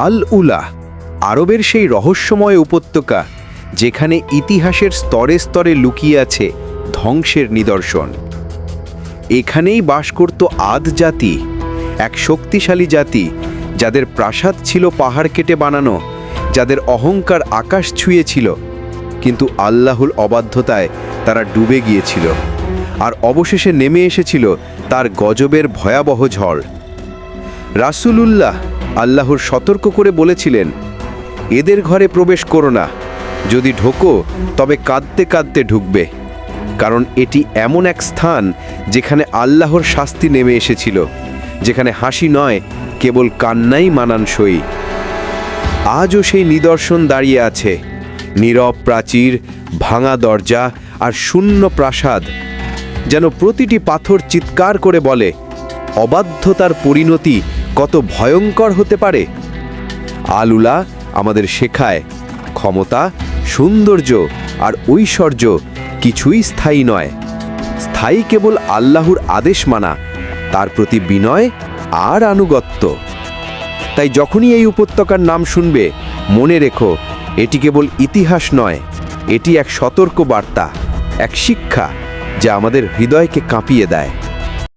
আল উলা আরবের সেই রহস্যময় উপত্যকা যেখানে ইতিহাসের স্তরে স্তরে লুকিয়ে আছে ধ্বংসের নিদর্শন। এখানেই বাস করত আদ জাতি, এক শক্তিশালী জাতি যাদের প্রাসাদ ছিল পাহাড় কেটে বানানো, যাদের অহংকার আকাশ ছুঁয়েছিল, কিন্তু আল্লাহুল অবাধ্যতায় তারা ডুবে গিয়েছিল আর অবশেষে নেমে এসেছিল তার গজবের ভয়াবহ ঝড়। রাসূলুল্লাহ আল্লাহর সতর্ক করে বলেছিলেন, এদের ঘরে প্রবেশ করো না। যদি ঢোকো, তবে কাঁদতে কাঁদতে ঢুকবে। কারণ এটি এমন এক স্থান যেখানে আল্লাহর শাস্তি নেমে এসেছিল, যেখানে হাসি নয়, কেবল কান্নাই মানানসই। আজও সেই নিদর্শন দাঁড়িয়ে আছে। নীরব প্রাচীর, ভাঙা দরজা আর শূন্য প্রাসাদ, যেন প্রতিটি পাথর চিৎকার করে বলে, অবাধ্যতার পরিণতি কত ভয়ঙ্কর হতে পারে। আলুলা আমাদের শেখায়, ক্ষমতা, সৌন্দর্য আর ঐশ্বর্য কিছুই স্থায়ী নয়। স্থায়ী কেবল আল্লাহর আদেশ মানা, তার প্রতি বিনয় আর আনুগত্য। তাই যখনই এই উপত্যকার নাম শুনবে, মনে রেখো, এটি কেবল ইতিহাস নয়, এটি এক সতর্ক বার্তা এক শিক্ষা যা আমাদের হৃদয়কে কাঁপিয়ে দেয়।